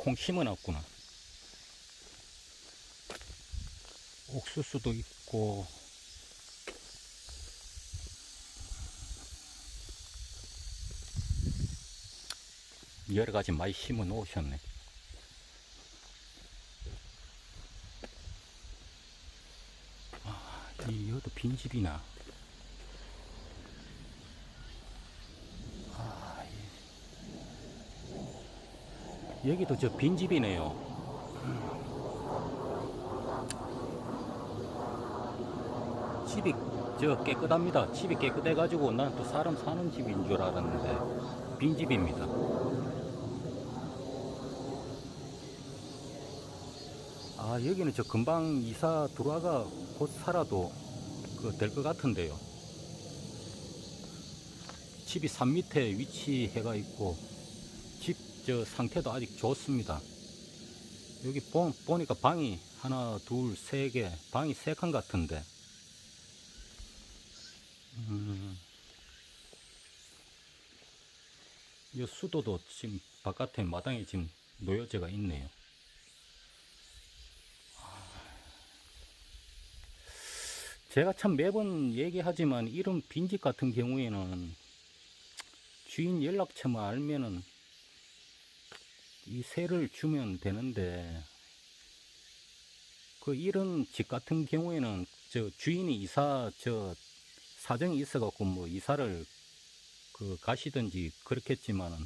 콩 심어놨구나. 옥수수도 있고, 여러 가지 많이 심어 놓으셨네. 아, 이, 여도 빈집이나. 여기도 저 빈집이네요. 집이 저 깨끗합니다. 집이 깨끗해가지고 난또 사람 사는 집인 줄 알았는데 빈집입니다. 아 여기는 저 금방 이사 들어와가 곧 살아도 그 될 것 같은데요. 집이 산 밑에 위치해가 있고 집 저 상태도 아직 좋습니다. 여기 보, 보니까 방이 하나 둘 세 개 방이 세 칸 같은데 음, 이 수도도 지금 바깥에 마당에 지금 노여제가 있네요. 제가 참 매번 얘기하지만 이런 빈집 같은 경우에는 주인 연락처만 알면은 이 세를 주면 되는데 그 이런 집 같은 경우에는 저 주인이 이사 저 사정이 있어갖고 뭐 이사를 그 가시든지 그렇겠지만은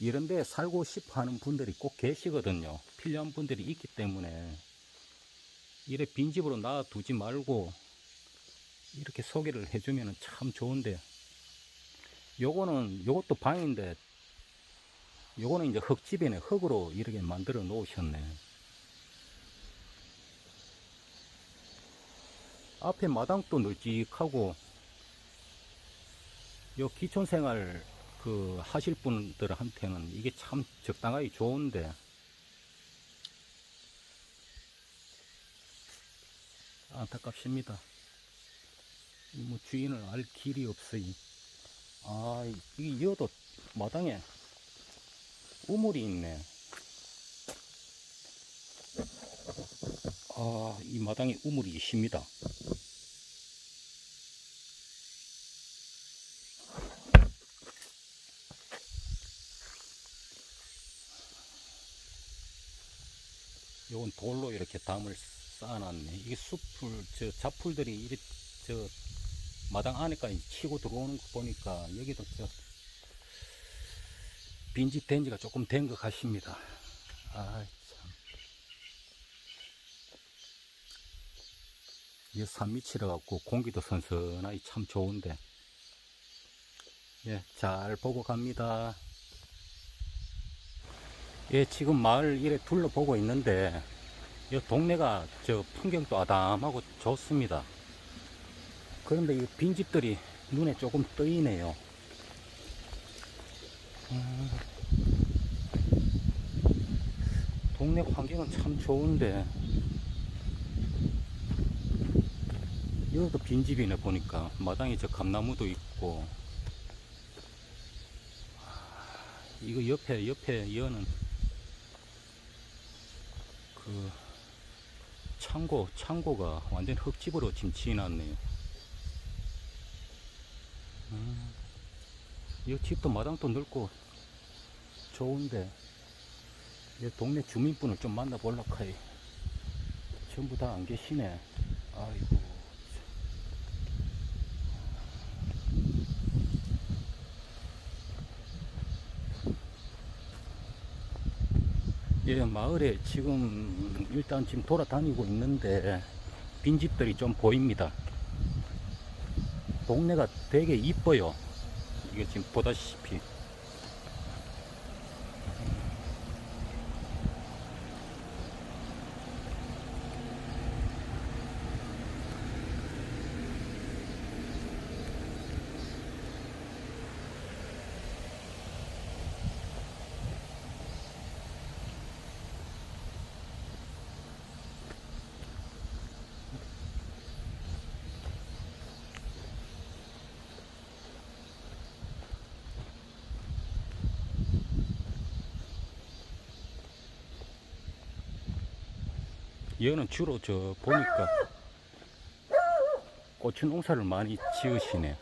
이런데 살고 싶어 하는 분들이 꼭 계시거든요. 필요한 분들이 있기 때문에 이래 빈집으로 놔두지 말고 이렇게 소개를 해주면 참 좋은데 요거는 요것도 방인데 요거는 이제 흙집이네 흙으로 이렇게 만들어 놓으셨네. 앞에 마당도 널찍하고 요 기촌생활 그 하실 분들한테는 이게 참 적당하게 좋은데. 안타깝습니다. 이뭐 주인을 알 길이 없으니 아 이 여도 마당에 우물이 있네. 아 이 마당에 우물이 있습니다. 요건 돌로 이렇게 담을 쌓아놨네. 이게 숲을 저 잡풀들이 이리 저 마당 안에까지 치고 들어오는 거 보니까 여기도 저 빈집 된 지가 조금 된 것 같습니다. 아, 참. 이 산밑이라 갖고 공기도 선선하니 참 좋은데. 예, 잘 보고 갑니다. 예, 지금 마을 이래 둘러보고 있는데, 이 동네가 저 풍경도 아담하고 좋습니다. 그런데 이 빈집들이 눈에 조금 떠이네요. 음, 동네 환경은 참 좋은데. 여기도 빈집이네 보니까. 마당에 저 감나무도 있고. 아, 이거 옆에 옆에 이어는 그 창고 창고가 완전 흙집으로 지금 지어놨네요. 음, 이 집도 마당도 넓고 좋은데 이 동네 주민분을 좀 만나보려고 해 전부 다 안 계시네 아이고 예 마을에 지금 일단 지금 돌아다니고 있는데 빈집들이 좀 보입니다 동네가 되게 이뻐요. 이게 지금 보다시피. 얘는 주로 저 보니까 고추 농사를 많이 지으시네.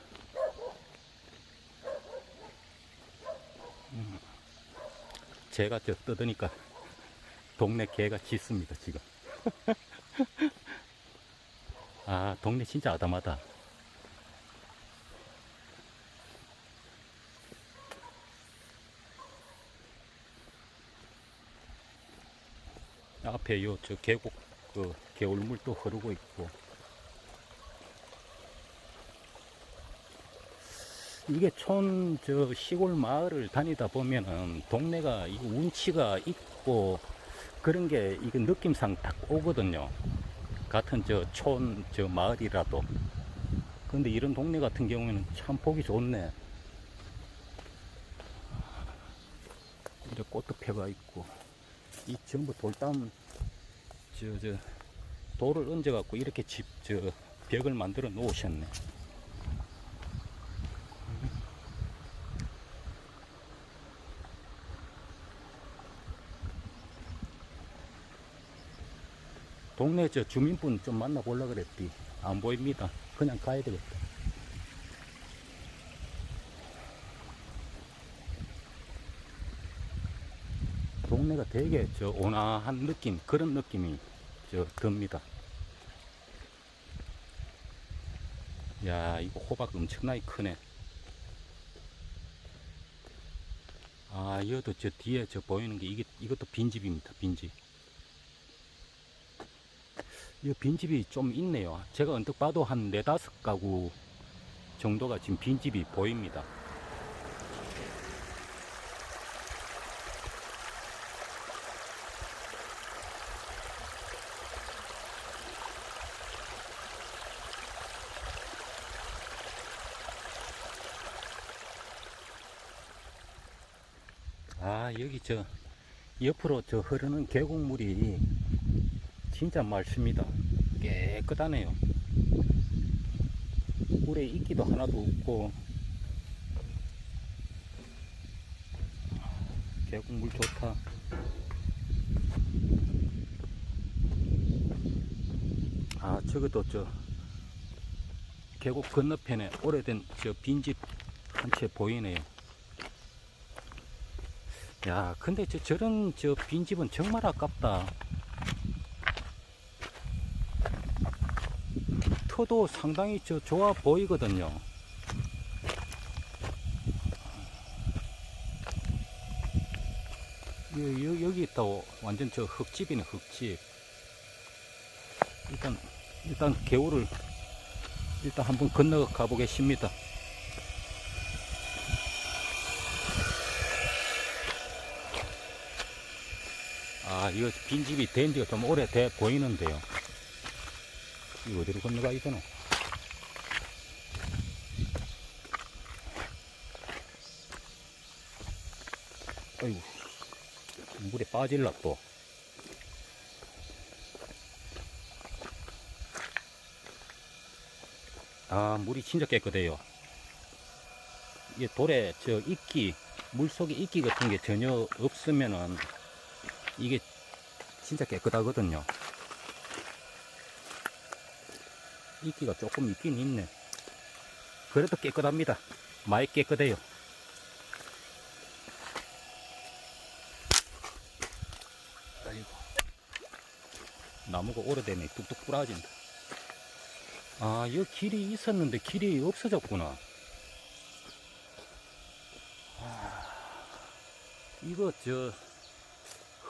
음. 제가 저 뜯으니까 동네 개가 짖습니다, 지금. 아, 동네 진짜 아담하다. 앞에 요 저 계곡 그 개울물도 흐르고 있고 이게 촌 저 시골 마을을 다니다 보면은 동네가 이 운치가 있고 그런 게 이게 느낌상 딱 오거든요. 같은 저 촌 저 마을이라도 근데 이런 동네 같은 경우에는 참 보기 좋네. 이제 꽃도 펴가 있고 이 전부 돌담 저 저 돌을 얹어 갖고 이렇게 집 저 벽을 만들어 놓으셨네. 동네 저 주민분 좀 만나보려 그랬디. 안 보입니다. 그냥 가야 되겠다. 동네가 되게 저 온화한 느낌, 그런 느낌이 저 듭니다. 야, 이거 호박 엄청나게 크네. 아, 이것도 저 뒤에 저 보이는 게 이게, 이것도 빈집입니다. 빈집. 이 빈집이 좀 있네요. 제가 언뜻 봐도 한 네다섯 가구 정도가 지금 빈집이 보입니다. 아, 여기 저 옆으로 저 흐르는 계곡물이 진짜 맑습니다. 깨끗하네요. 물에 이끼도 하나도 없고 계곡물 좋다. 아 저것도 저 계곡 건너편에 오래된 저 빈집 한 채 보이네요. 야 근데 저 저런 저 빈집은 정말 아깝다. 터도 상당히 저 좋아 보이거든요. 여, 여, 여기 있다고 완전 저 흙집이네 흙집. 일단 일단 개울을 일단 한번 건너가 보겠습니다. 아 이거 빈집이 된 지가 좀 오래돼 보이는데요. 이거 어디로 건너가야 되노? 아이고, 물에 빠질라 또. 아, 물이 진짜 깨끗해요. 이게 돌에 저 이끼, 물 속에 이끼 같은 게 전혀 없으면은 이게 진짜 깨끗하거든요. 이끼가 조금 있긴 있네. 그래도 깨끗합니다. 많이 깨끗해요. 아이고. 나무가 오래되네. 뚝뚝 부러진다. 아, 여기 길이 있었는데 길이 없어졌구나. 아, 이거 저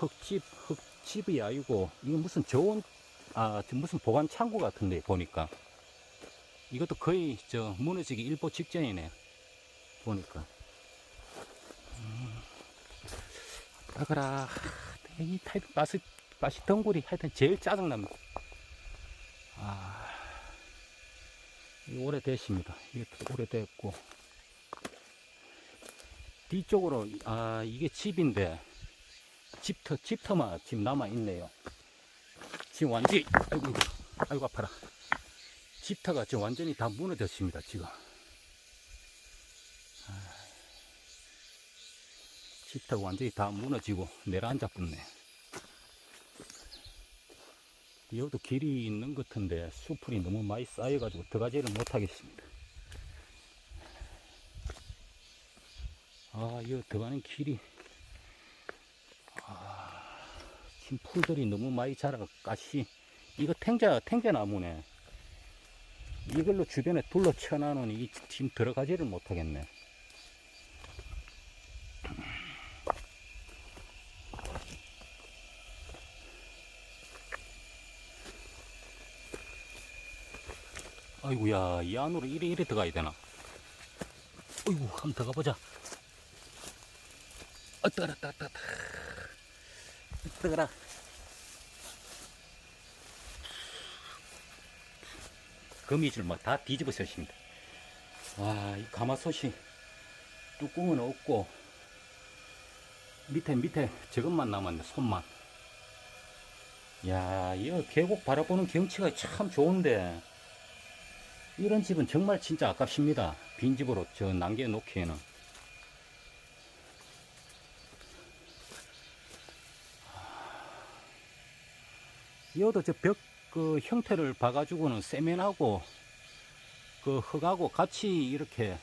흙집, 흙 집이 아니고 이거 무슨 저온 아, 무슨 보관 창고 같은데 보니까 이것도 거의 저 무너지기 일보 직전이네. 보니까. 음, 아그라 이 타입 가스 가시 덩굴이 하여튼 제일 짜증납니다. 아, 이 오래됐습니다. 이것도 오래됐고 뒤쪽으로 아 이게 집인데 집터 집터만 지금 남아 있네요. 지금 완전히 아이고 아이고 아파라 집터가 지금 완전히 다 무너졌습니다 지금 아, 집터가 완전히 다 무너지고 내려앉아 붙네 여기도 길이 있는 것 같은데 수풀이 너무 많이 쌓여가지고 들어가지를 못하겠습니다. 아, 여기 들어가는 길이 아, 지금 풀들이 너무 많이 자라가 가시 이거 탱자 탱자 나무네. 이걸로 주변에 둘러 쳐놔놓으니 이 지금 들어가지를 못하겠네. 아이고야, 이 안으로 이래 이래 들어가야 되나? 어이구, 한번 들어가 보자. 어, 뜨거라, 뜨거라, 뜨거 라. 뜨거라. 거미줄 막다 뒤집어 쓰십니다. 와, 이 가마솥이 뚜껑은 없고, 밑에, 밑에 저것만 남았네, 손만. 야, 이 계곡 바라보는 경치가 참 좋은데, 이런 집은 정말 진짜 아깝습니다. 빈 집으로 저 남겨놓기에는. 이것도 저 벽 그 형태를 봐가지고는 세면하고 그 흙하고 같이 이렇게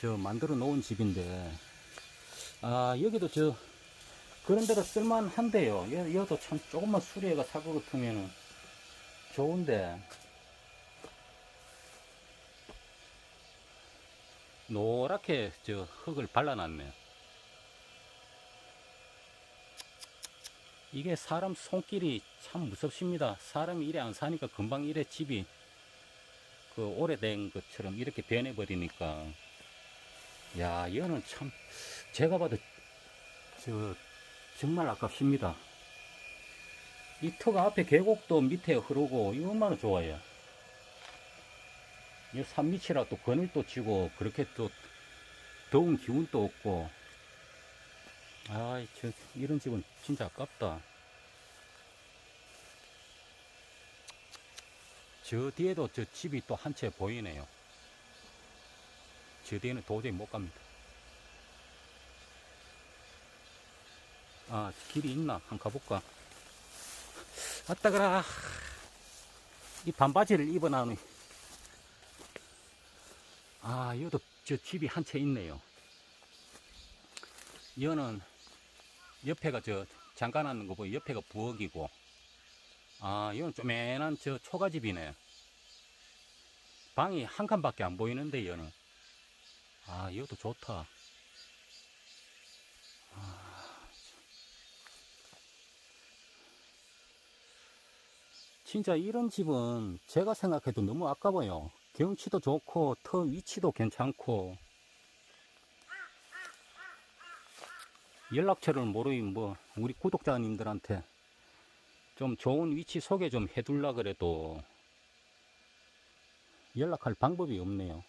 저 만들어 놓은 집인데 아 여기도 저 그런 데로 쓸만한데요. 여- 여기도 참 조금만 수리해가 살것 같으면은 좋은데 노랗게 저 흙을 발라놨네요. 이게 사람 손길이 참 무섭습니다. 사람이 이래 안 사니까 금방 이래 집이 그 오래된 것처럼 이렇게 변해버리니까. 야, 얘는 참, 제가 봐도 저 정말 아깝습니다. 이 터가 앞에 계곡도 밑에 흐르고, 이거 얼마나 좋아요. 이 산밑이라 또 그늘도 지고, 그렇게 또 더운 기운도 없고, 아, 저, 이런 집은 진짜 아깝다. 저 뒤에도 저 집이 또 한 채 보이네요. 저 뒤에는 도저히 못 갑니다. 아, 길이 있나? 한번 가볼까? 아따가라. 이 반바지를 입어 나오니. 아, 여기도 저 집이 한 채 있네요. 이거는 옆에가 저 잠깐 하는 거 보이 옆에가 부엌이고. 아 이건 쪼매난 저 초가집이네. 방이 한 칸밖에 안 보이는데 이거는. 아 이것도 좋다. 아, 진짜 이런 집은 제가 생각해도 너무 아까워요. 경치도 좋고 터 위치도 괜찮고 연락처를 모르면 뭐 우리 구독자님들한테 좀 좋은 위치 소개 좀 해둘라 그래도 연락할 방법이 없네요.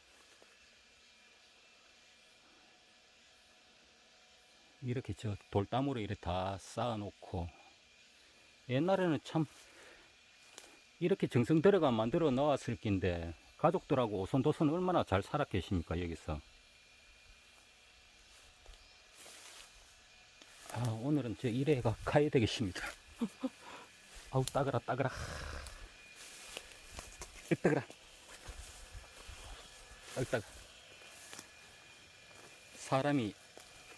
이렇게 저 돌담으로 이렇게 다 쌓아놓고 옛날에는 참 이렇게 정성 들어가 만들어 놓았을 낀데 가족들하고 오손도손 얼마나 잘 살았겠습니까 여기서 아, 오늘은 저 일회가 가야 되겠습니다. 아우, 따그라, 따그라. 따그라. 따그라. 사람이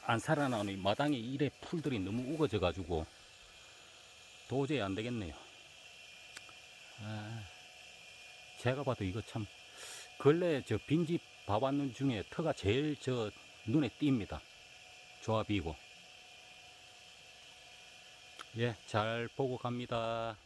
안 살아나오니 마당에 일에 풀들이 너무 우거져가지고 도저히 안 되겠네요. 아, 제가 봐도 이거 참, 근래 저 빈집 봐봤는 중에 터가 제일 저 눈에 띕니다. 조합이고. 예, 잘 보고 갑니다.